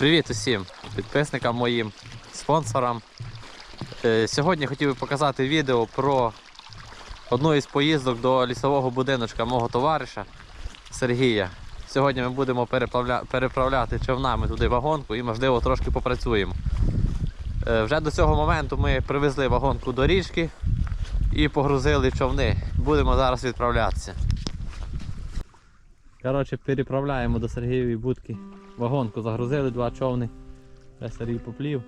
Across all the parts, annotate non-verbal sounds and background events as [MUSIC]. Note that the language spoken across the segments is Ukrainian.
Привіт усім підписникам моїм, спонсорам. Е, Сьогодні хотів би показати відео про одну із поїздок до лісового будиночка мого товариша Сергія. Сьогодні ми будемо переправля... переправляти човнами туди вагонку і, можливо, трошки попрацюємо. Е, Вже до цього моменту ми привезли вагонку до річки і погрузили човни. Будемо зараз відправлятися. Коротше, переправляємо до Сергієвої будки вагонку. Загрузили два човни. Вже Сергій поплів.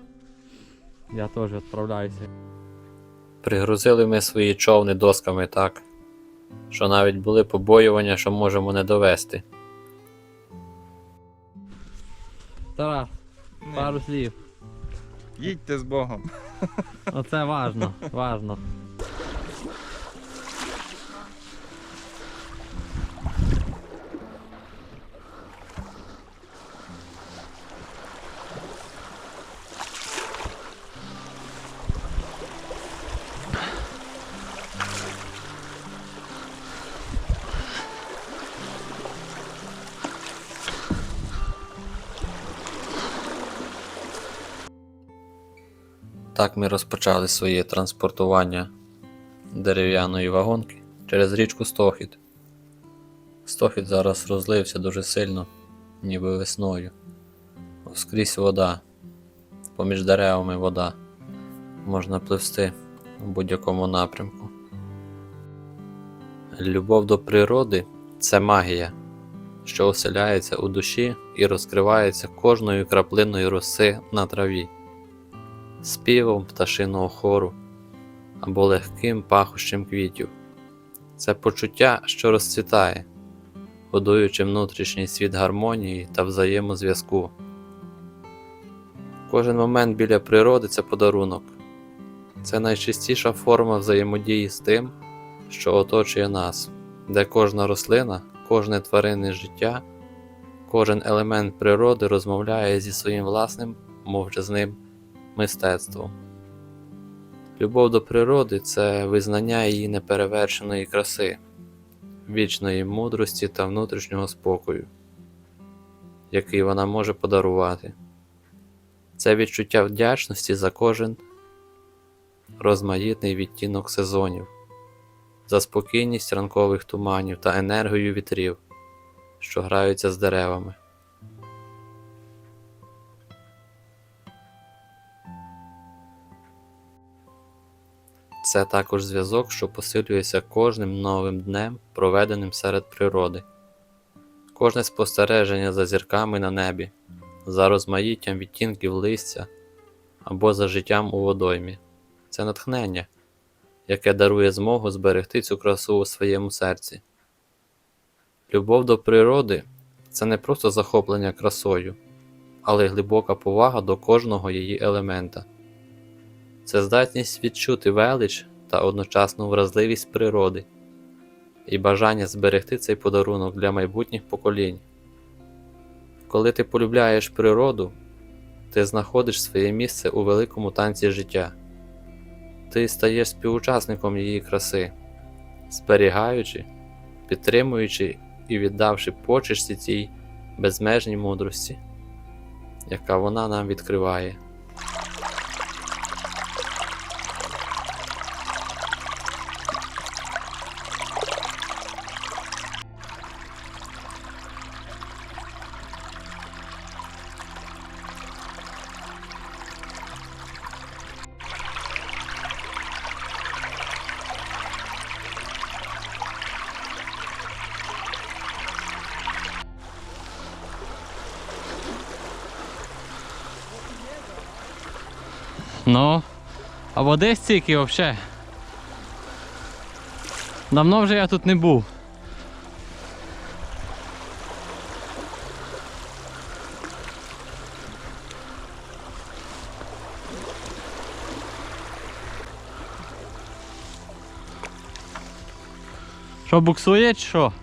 Я теж відправляюся. Пригрузили ми свої човни досками так, що навіть були побоювання, що можемо не довести. Тарас, пару слів. Їдьте з Богом. Оце важно, [LAUGHS] важно. Так ми розпочали своє транспортування дерев'яної вагонки через річку Стохід. Стохід зараз розлився дуже сильно, ніби весною. Скрізь вода, поміж деревами вода. Можна пливсти у будь-якому напрямку. Любов до природи це магія, що оселяється у душі і розкривається кожною краплиною роси на траві співом пташиного хору або легким пахощем квітів. Це почуття, що розцвітає, будуючи внутрішній світ гармонії та взаємозв'язку. Кожен момент біля природи це подарунок, це найчистіша форма взаємодії з тим, що оточує нас, де кожна рослина, кожне тваринне життя, кожен елемент природи розмовляє зі своїм власним мовчазним мистецтвом. Любов до природи це визнання її неперевершеної краси, вічної мудрості та внутрішнього спокою, який вона може подарувати. Це відчуття вдячності за кожен розмаїтний відтінок сезонів, за спокійність ранкових туманів та енергію вітрів, що граються з деревами. Це також зв'язок, що посилюється кожним новим днем, проведеним серед природи, кожне спостереження за зірками на небі, за розмаїттям відтінків листя або за життям у водоймі. Це натхнення, яке дарує змогу зберегти цю красу у своєму серці. Любов до природи це не просто захоплення красою, але й глибока повага до кожного її елемента. Це здатність відчути велич та одночасну вразливість природи і бажання зберегти цей подарунок для майбутніх поколінь. Коли ти полюбляєш природу, ти знаходиш своє місце у великому танці життя, ти стаєш співучасником її краси, зберігаючи, підтримуючи і віддавши почесті цій безмежній мудрості, яка вона нам відкриває. Ну, а води стільки взагалі. Давно вже я тут не був. Що буксує чи що?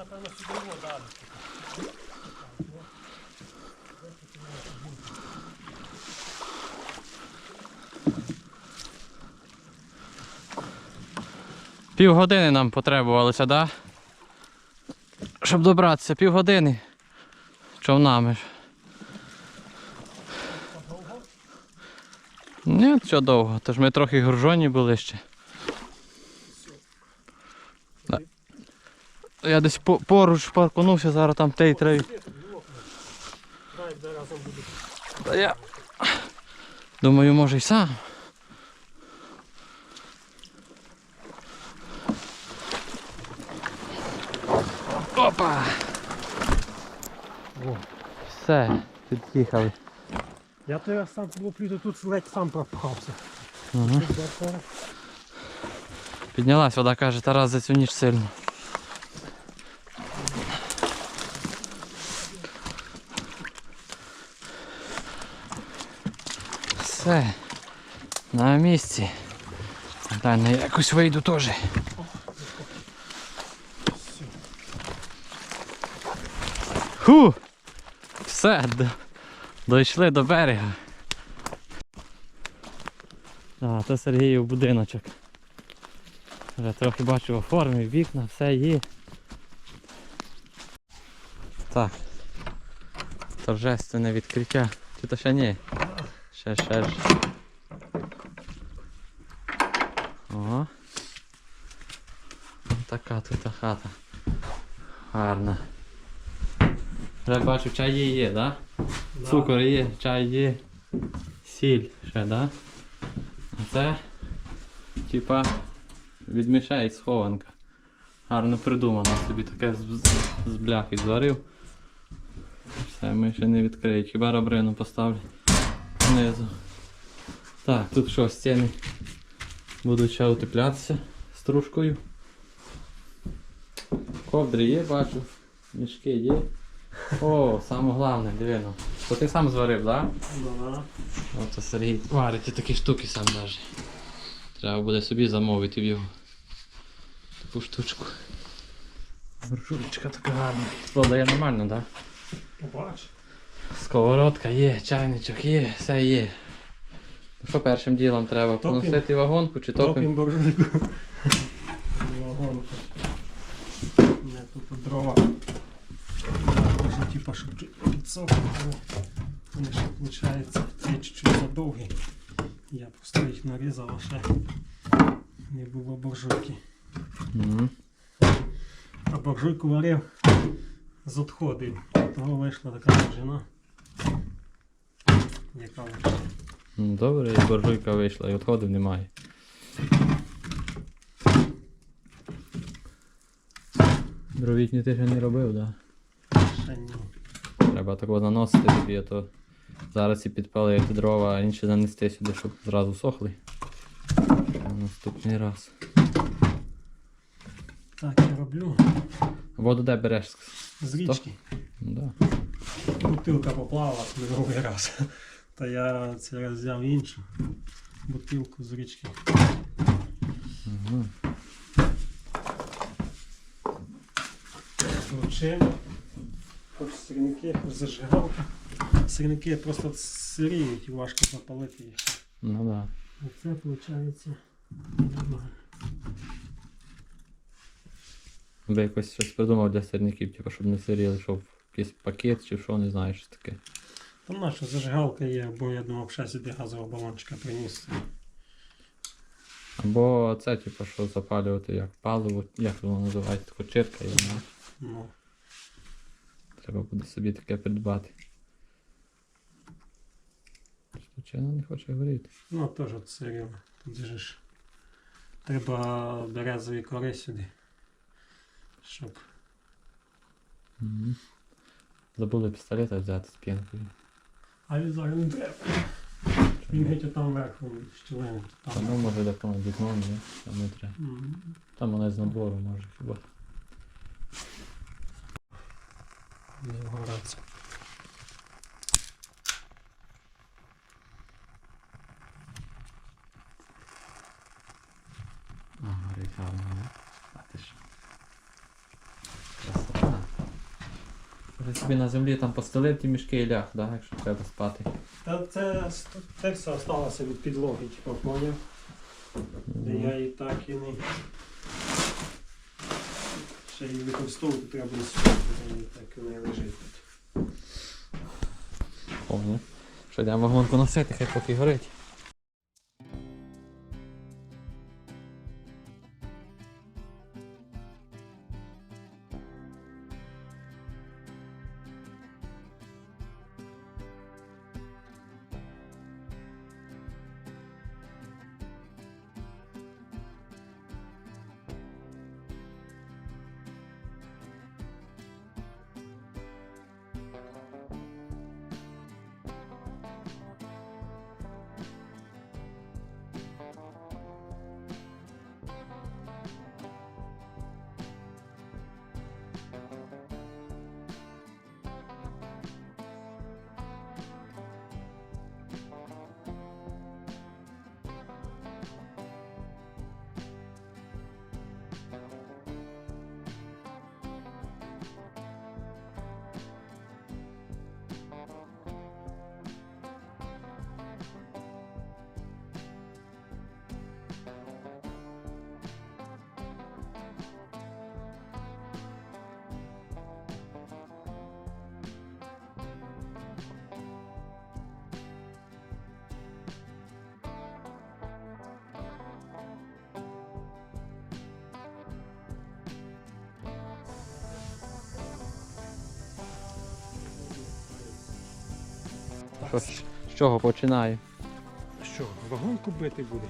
Напевно сюди його далі. Півгодини нам потребувалося, да? Щоб добратися, півгодини. Човнами. Ні, що довго, тож ми трохи гружоні були ще. Я десь по- поруч паркунувся, зараз там тей треба. Буде. Та я думаю, може й сам. Опа! О, все, під'їхали. Я той раз сам лоплю, то тут ледь сам пропався. Угу. Піднялась вода, каже, Тарас за цю ніч сильно. Все. На місці. Дай на якось вийду теж. Ху! Все, дійшли до берега. А, це Сергіїв будиночок. Вже трохи бачу оформив, вікна, все є. Так. Торжественне відкриття. Чи то ще ні? Ще, ще ж. Ого. Така тут хата. Гарна. Вже бачу, чай є, є, да? Цукор є, чай є. Сіль ще, да? А це типа від схованка. Гарно придумано собі таке з, з, з бляхи зварив. Все, ми ще не відкриють. Хіба рабрину поставлю знизу. Так, тут що, стіни будуть ще утеплятися стружкою. Ковдри є, бачу. Мішки є. О, саме головне, дивіно. То ти сам зварив, так? Да? Да. Оце Сергій варить і такі штуки сам даже. Треба буде собі замовити в його. Таку штучку. Буржуйчка така гарна. Продає нормально, так? Побач. Сковородка є, чайничок є, все є. Що першим ділом треба? Топім. Поносити вагонку чи топим? Буржуйку. Вагонку. Не тут дрова. Може, типа, щоб підсохли, вони ще виходить, ці чуть-чуть задовгі. Я просто їх нарізав, а ще не було буржуйки. А буржуйку варив з відходів. Того вийшла така довжина. Яка вийшла. Ну, Добре, і буржуйка вийшла, і відходів немає. Дровітні ти ще не робив, так? Да? Ще ні. Треба так наносити тобі, а то зараз і підпалити дрова, а інші занести сюди, щоб зразу сохли. На наступний раз. Так, я роблю. Воду де береш? З річки. Ну, да. Бутилка поплавала минулий раз. Та я цей раз взяв іншу бутилку з річки. Угу. Лучину. Хоч сирники, хоч зажигалка. Сирники просто сиріють і важко запалити їх. Ну да. А це виходить нормально. Би якось щось придумав для сирників, типу, щоб не сиріли, щоб якийсь пакет чи що, не знаю, що таке. Там наша зажигалка є, бо я думав, ще сюди газового балончика приніс. Або це, типу, що запалювати як паливо, як воно називається, кочирка, я знаю. Ну, Треба буде собі таке придбати. Звичайно, не хоче горіти. ну теж от сиріли. Тут же ж треба березові кори сюди. Щоб Угу. Забули пістолета взяти з пінкою. А він зараз не треба. Він геть там вверху щілини. Та Там. ну може де там вікно, ні, там не треба. М, Там вона з надвору може хіба. Не вгорається. А, гарно, не? А ти що? Ти собі на землі там постелив ті мішки і ляг, да, якщо треба спати. Та це, це все осталося від підлоги, типу, поняв? Де я і так і не. Ще її використовувати треба буде сьогодні, так і не лежить тут. Помню. Що йдемо вагонку носити, хай поки горить. Що, з чого починаю? Що, вагонку бити буде?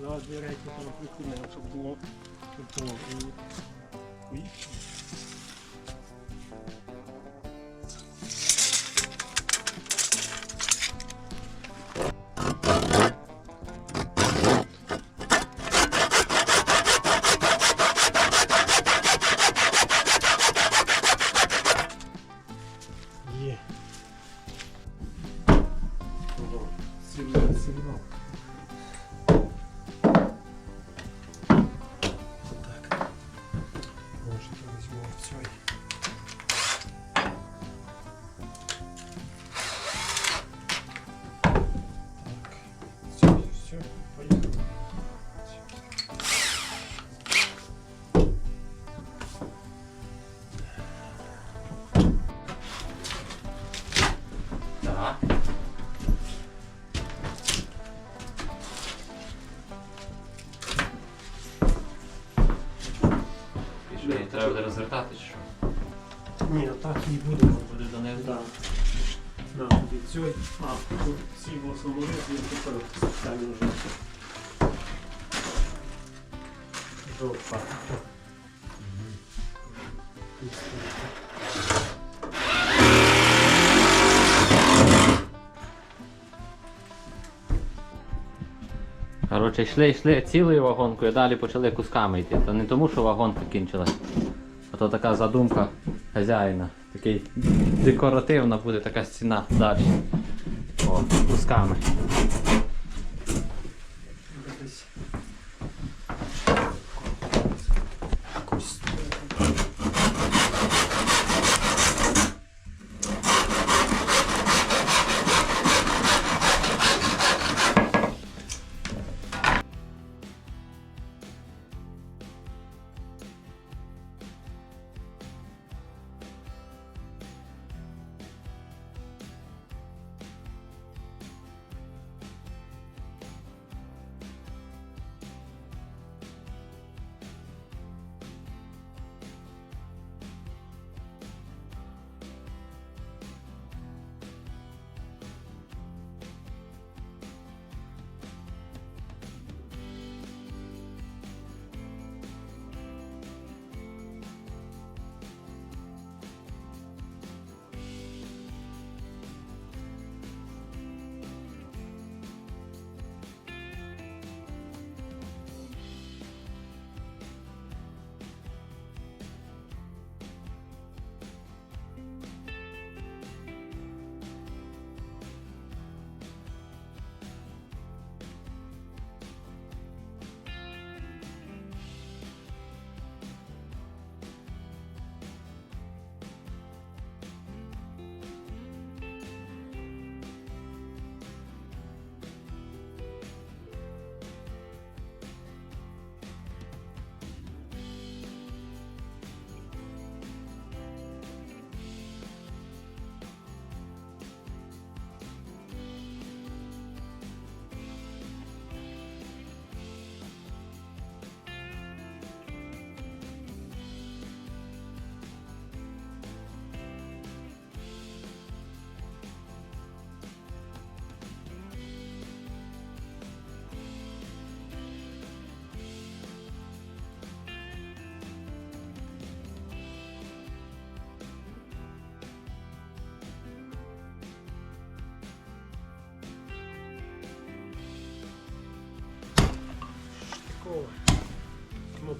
Зараз дві речі там прикинемо, щоб було тепло. І... розвертати чи що? Ні, так не будемо. Будеш до неї? Да. На, тоді цей. А, тут сіло самоліт, він тепер спеціально жовтий. Жовта. Коротше, йшли, йшли цілою вагонкою, далі почали кусками йти. Та не тому, що вагонка кінчилась. А то така задумка хазяїна. Такий декоративна буде така стіна далі. О, кусками.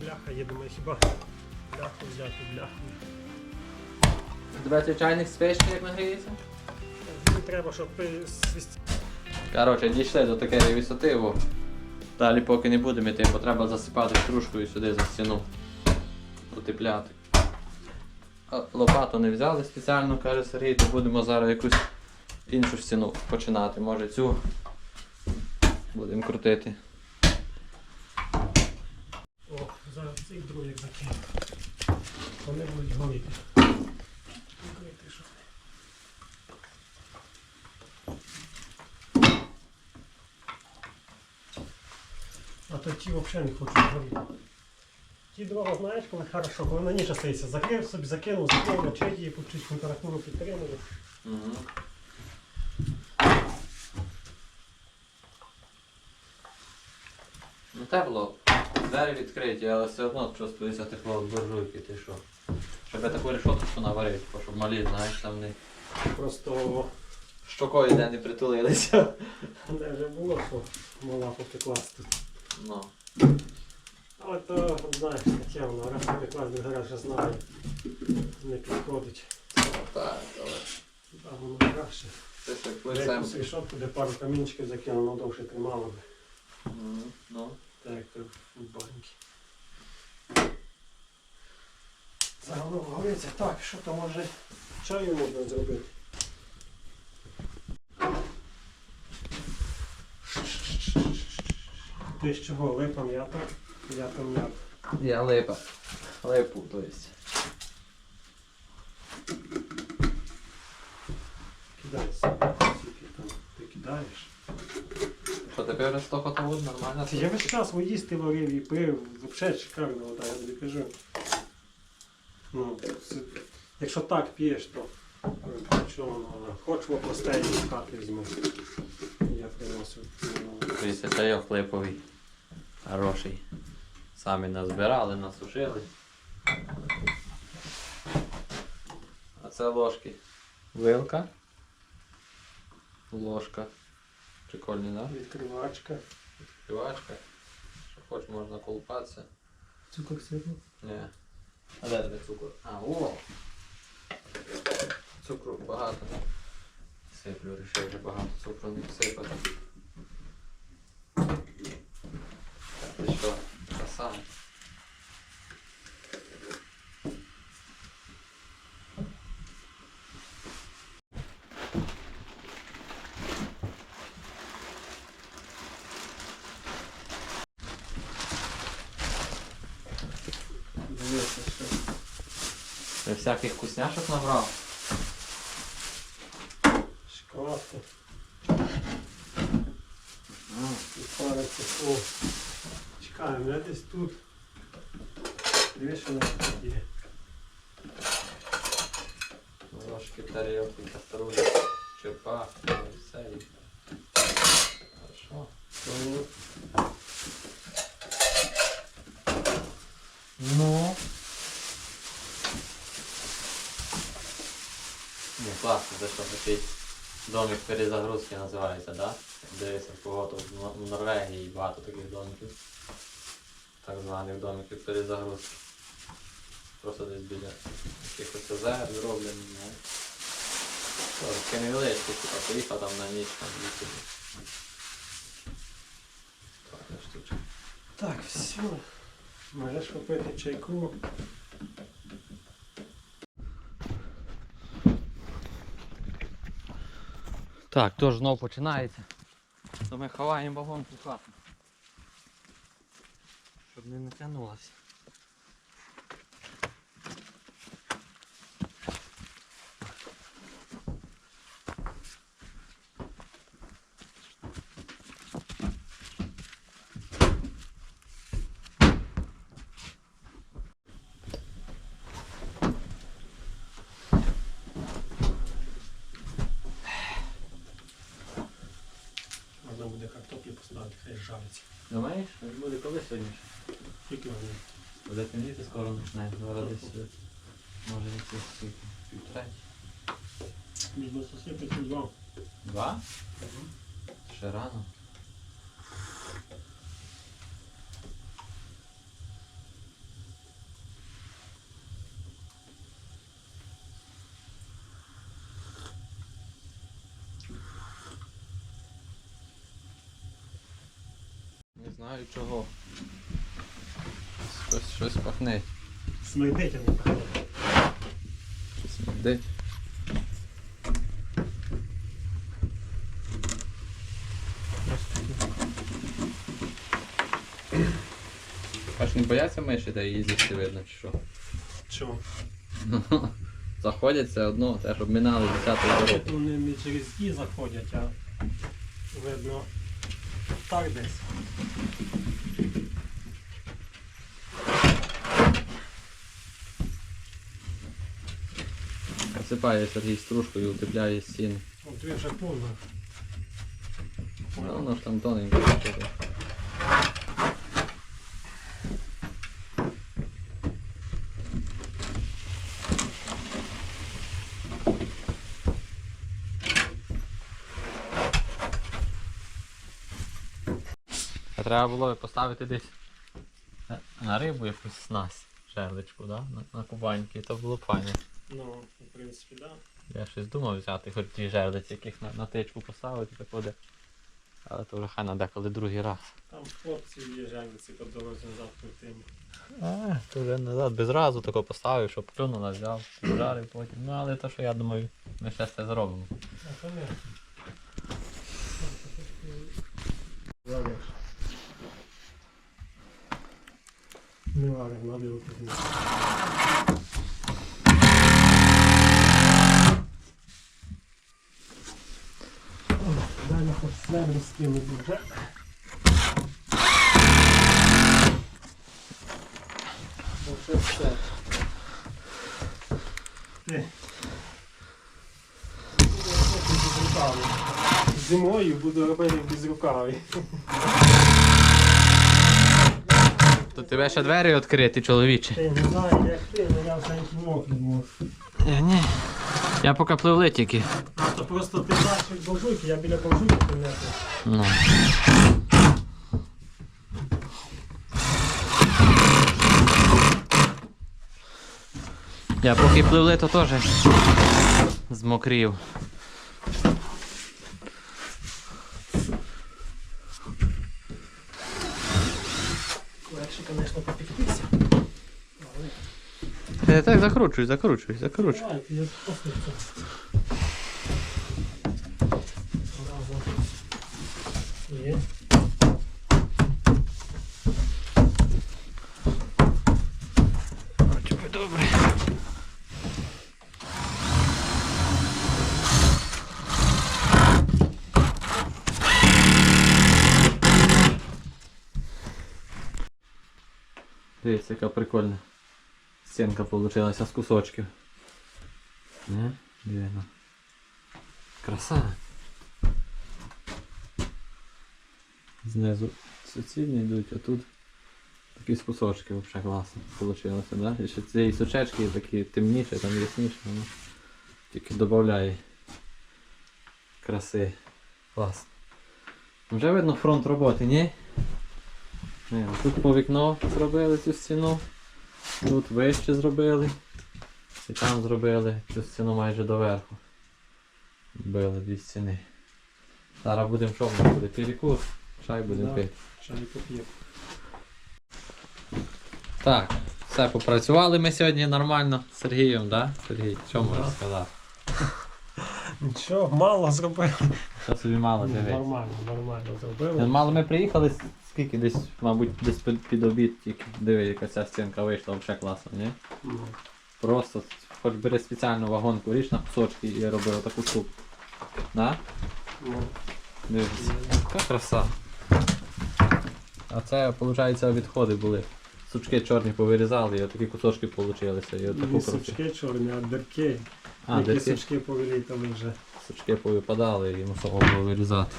Бляха є, думаю, хіба бляху взяти, бляху. Тебе цей чайник свищий, як нагріється? Мені треба, щоб свісти. Коротше, дійшли до такої висоти, бо далі поки не будемо йти, бо треба засипати стружкою сюди за стіну. Утепляти. Лопату не взяли спеціально, каже Сергій, то будемо зараз якусь іншу стіну починати. Може цю будемо крутити. О, зараз цей другий закину. Вони будуть горіти. Крити, що. А то ті взагалі не хочуть горіти. Ті дрова, знаєш, коли хорошо, коли на ніч остається, закрив собі, закинув, закинув, на четі, чуть температуру підтримую. Угу. Ну тепло. Двері відкриті, але все одно чувствується тепло від буржуйки, ти що. Щоб я таку решоточку наварив, щоб малі, знаєш, там не Просто щокою де не притулилися. де вже було, що мала потеклась тут. Ну. Але то, знаєш, таке воно, раз потеклась, другий раз вже знає. Не підходить. Так, але А воно краще. це Якусь рішотку, де пару камінчиків закинув, воно довше тримало би. Мгм, Ну. Так, як то в баньки. Це воно говориться, так, що то може чаю можна зробити. Ти з чого липа м'ята? М'ята м'ята. Я липа. Липу, то есть. Там ти кидаєш. Що тепер вже нормально? Я весь час воїсти варив і пив, взагалі шикарна вода, я тобі кажу. Ну, це, якщо так п'єш, то е, що воно, хоч в постелі в хати візьми. Я приносив. ну, Дивіться, чайок липовий. Хороший. Самі назбирали, насушили. А це ложки. Вилка. Ложка. Прикольні, да? Відкривачка. Співачка. Що хоч можна колупатися. Цукор сипнув. Ні. А де тебе цукор? А, о! Цукру багато. Сиплю, рішив вже багато цукру не сипати. Так, ти що? Краса. Дивися, що. Ти всяких вкусняшок набрав? Шоколадка. І париться. О. Чекаємо, я десь тут. Дивись, що у нас тут є. Ложки, тарілки, каструлі, черпак, ну і все. І... Хорошо. Тому Ну. Не, класно, це що такий домик перезагрузки називається, да? Дивися, кого-то в в Норвегії багато таких домиків. Так званих домиків перезагрузки. Просто десь біля якихось озер зроблені, Таке невеличке, типа поїхав там на ніч, там собі. Штучка. Так, все. Можеш попити чайку. Так, то ж знов починається. То ми ховаємо вагонку в хату. Щоб не натягнулося. Можна буде картоплю поставити, хай жариться. Думаєш, буде коли сьогодні? питання. Буде темніти скоро починає. Зараз може якісь скільки. Півтора. Між насосити ці два. Два? Угу. Ще рано. Не знаю чого. Щось, щось пахне. Смердить, а не пахне. Щось смердить. Аж не бояться миші, де її з'їсти видно, чи що? Чого? [LAUGHS] Заходять все одно, теж обмінали 10 дорогу. Вони не через ті заходять, а видно так десь. Посипає Сергій стружкою, утепляє стіни. От ви вже повно. Ну, воно ж там тоненько. треба було поставити десь на рибу якусь снасть, жерличку, да? на, на кубаньки, то було б файно. Ну, принципі, так. Да. Я щось думав взяти, хоч ті жерлиці, яких на, на тичку поставити, так буде. Але то вже хай на деколи другий раз. Там хлопці є жальниці по дорозі назад крутим. А, то вже назад без разу тако поставив, щоб плюнула, взяв, жарив потім. Ну але то, що я думаю, ми ще це зробимо. А то не. Не надо випити. Далі хоч снегу скинути вже. Вже все. Ти. Безрукавий. Зимою буду робити безрукавий. То тебе ще двері відкрити, чоловіче. Ти не знаю, як ти, але я їх мокрий був. Ні. Я поки пливли тільки. Просто ти бачиш буржуйки, я біля буржуйки принесу. Ну. Я поки пливли, то теж змокрів. Легше, звісно, попіктися. Е, Так, закручуй, закручуй, закручуй. Давайте, я просто це. Разом. Є. Добре. Дивіться, яка прикольна стінка вийшла з кусочків. Не? Дивно. Краса. Знизу суцільні йдуть, а тут такі з кусочки взагалі класно вийшло, да? І ще цієї сучечки такі темніші, там ясніше, воно тільки додає краси. Класно. Вже видно фронт роботи, ні? Тут по вікно зробили цю стіну, тут вище зробили. І там зробили цю стіну майже доверху. Били дві стіни. Зараз будемо що в нас буде? Перекус. Чай будемо пити. Чай поп'є. Так, все, попрацювали ми сьогодні нормально з Сергієм, да? Сергій, що можеш Да. сказати? Нічого, мало зробили. Що собі мало диви. Нормально, нормально зробили. Мало ми приїхали, скільки десь, мабуть, десь під, під обід тільки. Диви, яка ця стінка вийшла, взагалі класно, ні? Ну, Просто хоч бери спеціальну вагонку, ріж на кусочки і роби отаку штуку. Да? ну. Дивіться. Яка краса. А це, виходить, відходи були. Сучки чорні повирізали, і отакі кусочки получилися. І отаку Не коротше. сучки чорні, а дирки. А, Які десь сучки повилітали вже. сучки повипадали і мусимо було вирізати.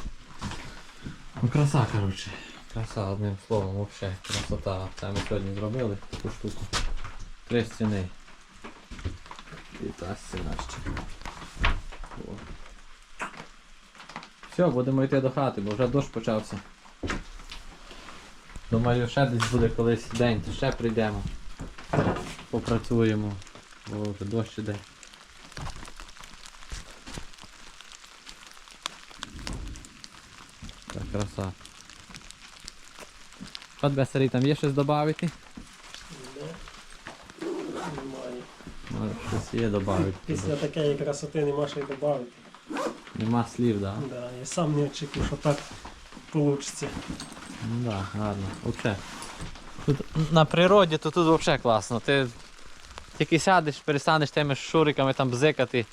Ну краса, коротше. Краса, одним словом, взагалі. Красота. Це ми сьогодні зробили таку штуку. Три стіни. І та стіна ще. О. Все, будемо йти до хати, бо вже дощ почався. Думаю, ще десь буде колись день, то ще прийдемо. Попрацюємо, бо вже дощ іде. Так, краса. Що тебе старий там є щось додати? Не. Немає. Може щось є додати. Після такої красоти нема що й додати. Нема слів, так? Да? Да, я сам не очікував, що так вийде. Ну да, гарно. Вообще. Тут на природі то тут взагалі класно. Ти тільки сядеш, перестанеш тими шуриками там бзикати,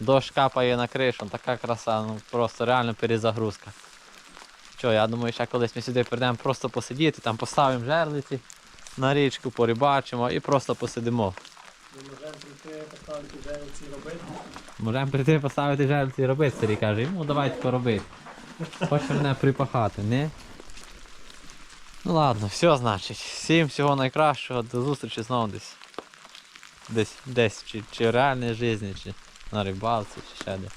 дощ капає на кришу, така краса, ну просто реально перезагрузка. Що, я думаю, ще колись ми сюди прийдемо просто посидіти, там поставимо жерлиці на річку, порибачимо і просто посидимо. Ми можемо прийти, поставити жевиці робити. Можемо прийти поставити жерлиці і робити, старий каже, йому давай тако робити. Хоч мене припахати, не? Ну ладно, все значить. Всім всього найкращого, до зустрічі знову десь. Десь, десь, чи, чи в реальній житті, чи на рибалці, чи ще де.